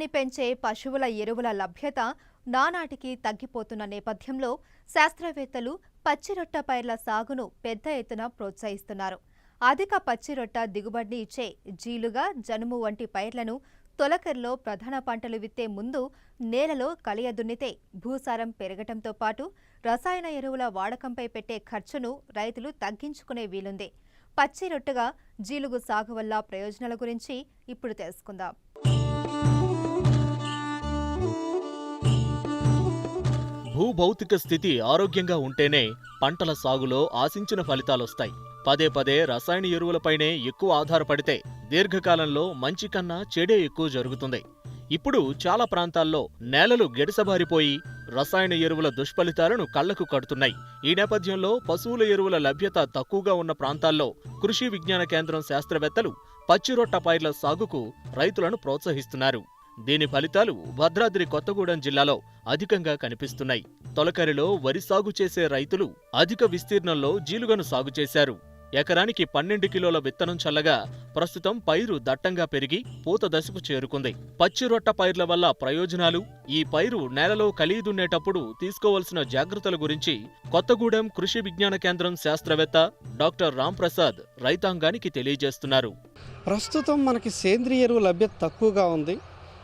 వ్యవసాయాన్ని పెంచే పశువుల ఎరువుల లభ్యత నానాటికి తగ్గిపోతున్న నేపథ్యంలో శాస్త్రవేత్తలు పచ్చిరొట్ట పైర్ల సాగును పెద్ద ఎత్తున ప్రోత్సహిస్తున్నారు. అధిక పచ్చిరొట్ట దిగుబడిని ఇచ్చే జీలుగా జనుము వంటి పైర్లను తొలకరిలో ప్రధాన పంటలు విత్తే ముందు నేలలో కలియదున్నితే భూసారం పెరగటంతో పాటు రసాయన ఎరువుల వాడకంపై పెట్టే ఖర్చును రైతులు తగ్గించుకునే వీలుంది. పచ్చిరొట్టగా జీలుగు సాగు వల్ల ప్రయోజనాల గురించి ఇప్పుడు తెలుసుకుందాం. భూభౌతిక స్థితి ఆరోగ్యంగా ఉంటేనే పంటల సాగులో ఆశించిన ఫలితాలొస్తాయి. పదే పదే రసాయన ఎరువులపైనే ఎక్కువ ఆధారపడితే దీర్ఘకాలంలో మంచి కన్నా చెడే ఎక్కువ జరుగుతుంది. ఇప్పుడు చాలా ప్రాంతాల్లో నేలలు గెడసబారిపోయి రసాయన ఎరువుల దుష్ఫలితాలను కళ్ళకు కడుతున్నాయి. ఈ నేపథ్యంలో పశువుల ఎరువుల లభ్యత తక్కువగా ఉన్న ప్రాంతాల్లో కృషి విజ్ఞాన కేంద్రం శాస్త్రవేత్తలు పచ్చిరొట్ట పైర్ల సాగుకు రైతులను ప్రోత్సహిస్తున్నారు. దీని ఫలితాలు భద్రాద్రి కొత్తగూడెం జిల్లాలో అధికంగా కనిపిస్తున్నాయి. తొలకరిలో వరి సాగు చేసే రైతులు అధిక విస్తీర్ణంలో జీలుగను సాగు చేశారు. ఎకరానికి పన్నెండు కిలోల విత్తనం చల్లగా ప్రస్తుతం పైరు దట్టంగా పెరిగి పూత దశకు చేరుకుంది. పచ్చిరొట్ట పైర్ల వల్ల ప్రయోజనాలు ఈ పైరు నేలలో కలియుదున్నేటప్పుడు తీసుకోవలసిన జాగ్రత్తల గురించి కొత్తగూడెం కృషి విజ్ఞాన కేంద్రం శాస్త్రవేత్త డాక్టర్ రాంప్రసాద్ రైతాంగానికి తెలియజేస్తున్నారు. ప్రస్తుతం మనకి సేంద్రియ ఎరువు లభ్యత తక్కువగా ఉంది.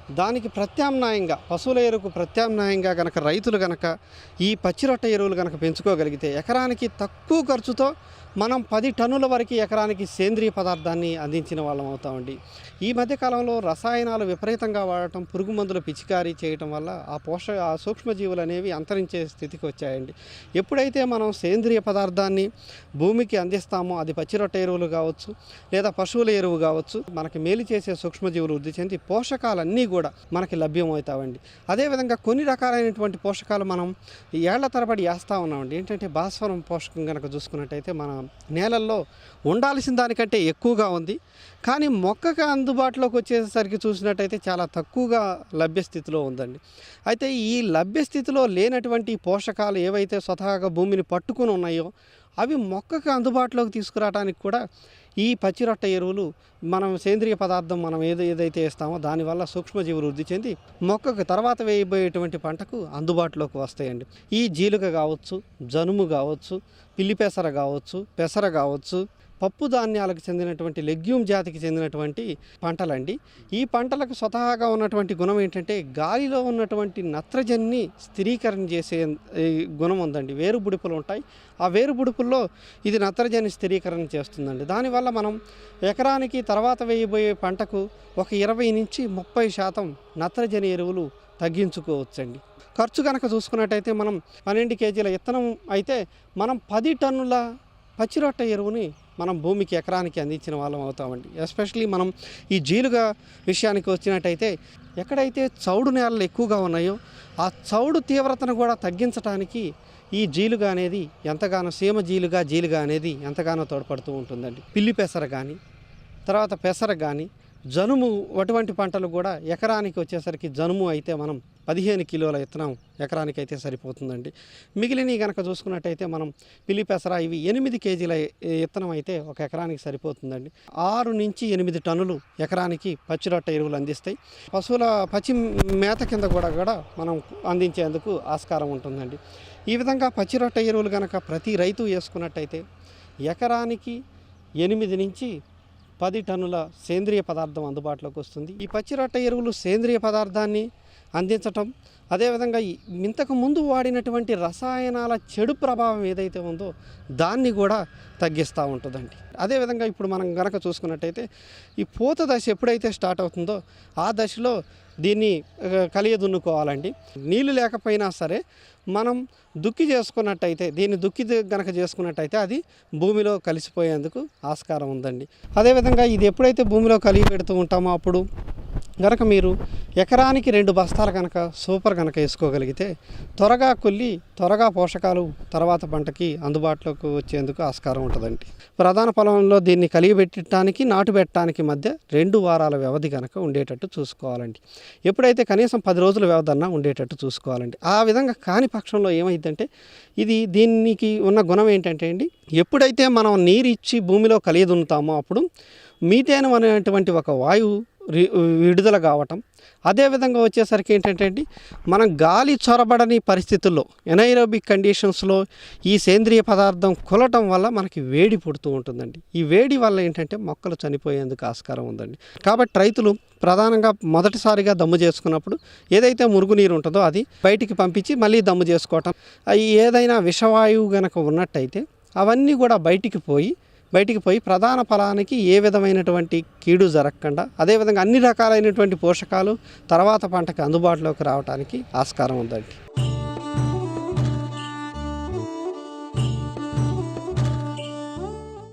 దానికి ప్రత్యామ్నాయంగా పశువుల ఎరువుకు ప్రత్యామ్నాయంగా గనక రైతులు గనక ఈ పచ్చిరొట్ట ఎరువులు గనక పెంచుకోగలిగితే ఎకరానికి తక్కువ ఖర్చుతో మనం పది టన్నుల వరకు ఎకరానికి సేంద్రియ పదార్థాన్ని అందించిన వాళ్ళం అవుతామండి. ఈ మధ్యకాలంలో రసాయనాలు విపరీతంగా వాడటం పురుగు మందులు పిచికారీ చేయటం వల్ల ఆ పోష ఆ సూక్ష్మజీవులు అనేవి అంతరించే స్థితికి వచ్చాయండి. ఎప్పుడైతే మనం సేంద్రియ పదార్థాన్ని భూమికి అందిస్తామో అది పచ్చిరొట్ట ఎరువులు కావచ్చు లేదా పశువుల ఎరువు కావచ్చు మనకి మేలు చేసే సూక్ష్మజీవులు వృద్ధి చెంది పోషకాలన్నీ కూడా మనకి లభ్యం అదేవిధంగా కొన్ని రకాలైనటువంటి పోషకాలు మనం ఏళ్ళ తరబడి వేస్తూ ఉన్నామండి. ఏంటంటే భాస్వరం పోషకం కనుక చూసుకున్నట్టయితే మన నేలల్లో ఉండాల్సిన దానికంటే ఎక్కువగా ఉంది. కానీ మొక్కకి అందుబాటులోకి వచ్చేసరికి చూసినట్టయితే చాలా తక్కువగా లభ్య స్థితిలో ఉందండి. అయితే ఈ లభ్య స్థితిలో లేనటువంటి పోషకాలు ఏవైతే స్వతహాగా భూమిని పట్టుకుని ఉన్నాయో అవి మొక్కకు అందుబాటులోకి తీసుకురావడానికి కూడా ఈ పచ్చిరొట్ట ఎరువులు మనం సేంద్రియ పదార్థం మనం ఏది ఏదైతే వేస్తామో దానివల్ల సూక్ష్మజీవులు వృద్ధి చెంది మొక్కకు తర్వాత వేయబోయేటువంటి పంటకు అందుబాటులోకి వస్తాయండి. ఈ జీలుక కావచ్చు జనుము కావచ్చు పిల్లి పెసర కావచ్చు పెసర కావచ్చు పప్పు ధాన్యాలకు చెందినటువంటి లెగ్యూమ్ జాతికి చెందినటువంటి పంటలండి. ఈ పంటలకు స్వతహాగా ఉన్నటువంటి గుణం ఏంటంటే గాలిలో ఉన్నటువంటి నత్రజన్ని స్థిరీకరణ చేసే గుణం ఉందండి. వేరు బుడుపులు ఉంటాయి. ఆ వేరు బుడుపుల్లో ఇది నత్రజని స్థిరీకరణ చేస్తుందండి. దానివల్ల మనం ఎకరానికి తర్వాత వేయబోయే పంటకు ఒక ఇరవై నుంచి ముప్పై శాతం నత్రజని ఎరువులు తగ్గించుకోవచ్చండి. ఖర్చు కనుక చూసుకున్నట్టయితే మనం పన్నెండు కేజీల విత్తనం అయితే మనం పది టన్నుల పచ్చిరొట్ట ఎరువుని మనం భూమికి ఎకరానికి అందించిన వాళ్ళం అవుతామండి. ఎస్పెషలీ మనం ఈ జీలుగా విషయానికి వచ్చినట్టయితే ఎక్కడైతే చౌడు నేలలు ఎక్కువగా ఉన్నాయో ఆ చౌడు తీవ్రతను కూడా తగ్గించడానికి ఈ జీలుగా అనేది ఎంతగానో సీమ జీలుగా జీలుగా అనేది ఎంతగానో తోడ్పడుతూ ఉంటుందండి. పిల్లి పెసర కానీ తర్వాత పెసర కానీ జనుము అటువంటి పంటలు కూడా ఎకరానికి వచ్చేసరికి జనుము అయితే మనం పదిహేను కిలోల విత్తనం ఎకరానికి అయితే సరిపోతుందండి. మిగిలినవి కనుక చూసుకున్నట్టయితే మనం పిల్లిపెసర ఇవి ఎనిమిది కేజీల విత్తనం అయితే ఒక ఎకరానికి సరిపోతుందండి. ఆరు నుంచి ఎనిమిది టన్నులు ఎకరానికి పచ్చిరొట్ట ఎరువులు అందిస్తాయి. పశువుల పచ్చి మేత కింద కూడా కూడా మనం అందించేందుకు ఆస్కారం ఉంటుందండి. ఈ విధంగా పచ్చిరొట్ట ఎరువులు కనుక ప్రతి రైతు వేసుకున్నట్టయితే ఎకరానికి ఎనిమిది నుంచి పది టన్నుల సేంద్రియ పదార్థం అందుబాటులోకి వస్తుంది. ఈ పచ్చిరొట్ట ఎరువులు సేంద్రియ పదార్థాన్ని అందించటం. అదేవిధంగా ఇంతకు ముందు వాడినటువంటి రసాయనాల చెడు ప్రభావం ఏదైతే ఉందో దాన్ని కూడా తగ్గిస్తూ ఉంటుందండి. అదేవిధంగా ఇప్పుడు మనం గనక చూసుకున్నట్టయితే ఈ పూత దశ ఎప్పుడైతే స్టార్ట్ అవుతుందో ఆ దశలో దీన్ని కలియదున్నుకోవాలండి. నీళ్ళు లేకపోయినా సరే మనం దుక్కి చేసుకున్నట్టయితే దీన్ని దుక్కి గనక చేసుకున్నట్టయితే అది భూమిలో కలిసిపోయేందుకు ఆస్కారం ఉందండి. అదేవిధంగా ఇది ఎప్పుడైతే భూమిలో కలిగి పెడుతూ ఉంటామో అప్పుడు గనక మీరు ఎకరానికి రెండు బస్తాలు కనుక సూపర్ కనుక వేసుకోగలిగితే త్వరగా కొల్లి త్వరగా పోషకాలు తర్వాత పంటకి అందుబాటులోకి వచ్చేందుకు ఆస్కారం ఉంటుందండి. ప్రధాన పొలంలో దీన్ని కలిగిపెట్టడానికి నాటు పెట్టడానికి మధ్య రెండు వారాల వ్యవధి కనుక ఉండేటట్టు చూసుకోవాలండి. ఎప్పుడైతే కనీసం పది రోజుల వ్యవధి అన్నా ఉండేటట్టు చూసుకోవాలండి. ఆ విధంగా కాని పక్షంలో ఏమైందంటే ఇది దీనికి ఉన్న గుణం ఏంటంటే అండి ఎప్పుడైతే మనం నీరు ఇచ్చి భూమిలో కలియదున్నుతామో అప్పుడు మీథేన్ అనేటువంటి ఒక వాయువు విడుదల కావటం. అదేవిధంగా వచ్చేసరికి ఏంటంటే అండి మనం గాలి చొరబడని పరిస్థితుల్లో ఎనైరోబిక్ కండిషన్స్లో ఈ సేంద్రియ పదార్థం కులటం వల్ల మనకి వేడి పుడుతూ ఉంటుందండి. ఈ వేడి వల్ల ఏంటంటే మొక్కలు చనిపోయేందుకు ఆస్కారం ఉందండి. కాబట్టి రైతులు ప్రధానంగా మొదటిసారిగా దమ్ము చేసుకున్నప్పుడు ఏదైతే మురుగునీరు ఉంటుందో అది బయటికి పంపించి మళ్ళీ దమ్ము చేసుకోవటం. అవి ఏదైనా విషవాయువు గనక ఉన్నట్టయితే అవన్నీ కూడా బయటికి పోయి బయటికి పోయి ప్రధాన ఫలానికి ఏ విధమైనటువంటి కీడు జరగకుండా అదేవిధంగా అన్ని రకాలైనటువంటి పోషకాలు తర్వాత పంటకి అందుబాటులోకి రావడానికి ఆస్కారం ఉందండి.